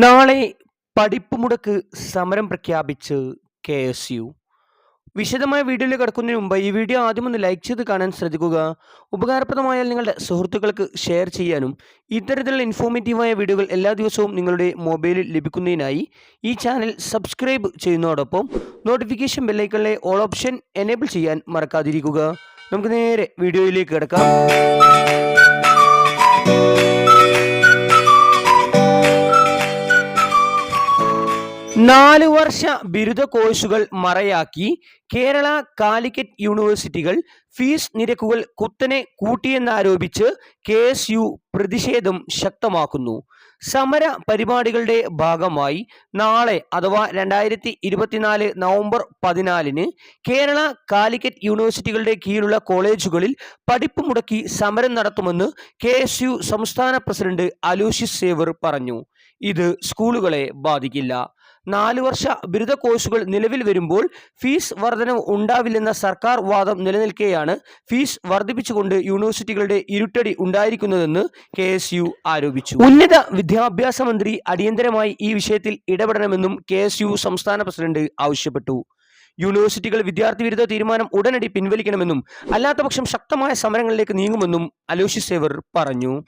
നാളെ പഠിപ്പ് മുടക്ക് സമരം പ്രഖ്യാപിച്ച് കെ എസ് യു. വിശദമായ വീഡിയോയിൽ കിടക്കുന്നതിന് മുമ്പ് ഈ വീഡിയോ ആദ്യം ഒന്ന് ലൈക്ക് ചെയ്ത് കാണാൻ ശ്രദ്ധിക്കുക. ഉപകാരപ്രദമായാൽ നിങ്ങളുടെ സുഹൃത്തുക്കൾക്ക് ഷെയർ ചെയ്യാനും ഇത്തരത്തിലുള്ള ഇൻഫോർമേറ്റീവായ വീഡിയോകൾ എല്ലാ ദിവസവും നിങ്ങളുടെ മൊബൈലിൽ ലഭിക്കുന്നതിനായി ഈ ചാനൽ സബ്സ്ക്രൈബ് ചെയ്യുന്നതോടൊപ്പം നോട്ടിഫിക്കേഷൻ ബെല്ലൈക്കണിലെ ഓൾ ഓപ്ഷൻ എനേബിൾ ചെയ്യാൻ മറക്കാതിരിക്കുക. നമുക്ക് നേരെ വീഡിയോയിലേക്ക് കിടക്കാം. നാല് വർഷ ബിരുദ കോഴ്സുകൾ മറയാക്കി കേരള കാലിക്കറ്റ് യൂണിവേഴ്സിറ്റികൾ ഫീസ് നിരക്കുകൾ കുത്തനെ കൂട്ടിയെന്നാരോപിച്ച് കെ എസ് യു പ്രതിഷേധം ശക്തമാക്കുന്നു. സമര പരിപാടികളുടെ ഭാഗമായി നാളെ അഥവാ രണ്ടായിരത്തി ഇരുപത്തിനാല് നവംബർ പതിനാലിന് കേരള കാലിക്കറ്റ് യൂണിവേഴ്സിറ്റികളുടെ കീഴിലുള്ള കോളേജുകളിൽ പഠിപ്പ് മുടക്കി സമരം നടത്തുമെന്ന് കെ എസ് യു സംസ്ഥാന പ്രസിഡന്റ് അലൂഷ്യസ് സേവർ പറഞ്ഞു. ഇത് സ്കൂളുകളെ ബാധിക്കില്ല. നാല് വർഷ ബിരുദ കോഴ്സുകൾ നിലവിൽ വരുമ്പോൾ ഫീസ് വർധനവ് ഉണ്ടാവില്ലെന്ന സർക്കാർ വാദം നിലനിൽക്കെയാണ് ഫീസ് വർദ്ധിപ്പിച്ചുകൊണ്ട് യൂണിവേഴ്സിറ്റികളുടെ ഇരുട്ടടി ഉണ്ടായിരിക്കുന്നതെന്ന് കെ ആരോപിച്ചു. ഉന്നത വിദ്യാഭ്യാസ മന്ത്രി അടിയന്തരമായി ഈ വിഷയത്തിൽ ഇടപെടണമെന്നും കെ സംസ്ഥാന പ്രസിഡന്റ് ആവശ്യപ്പെട്ടു. യൂണിവേഴ്സിറ്റികൾ വിദ്യാർത്ഥി വിരുദ്ധ തീരുമാനം ഉടനടി പിൻവലിക്കണമെന്നും അല്ലാത്തപക്ഷം ശക്തമായ സമരങ്ങളിലേക്ക് നീങ്ങുമെന്നും അലോഷി സേവർ പറഞ്ഞു.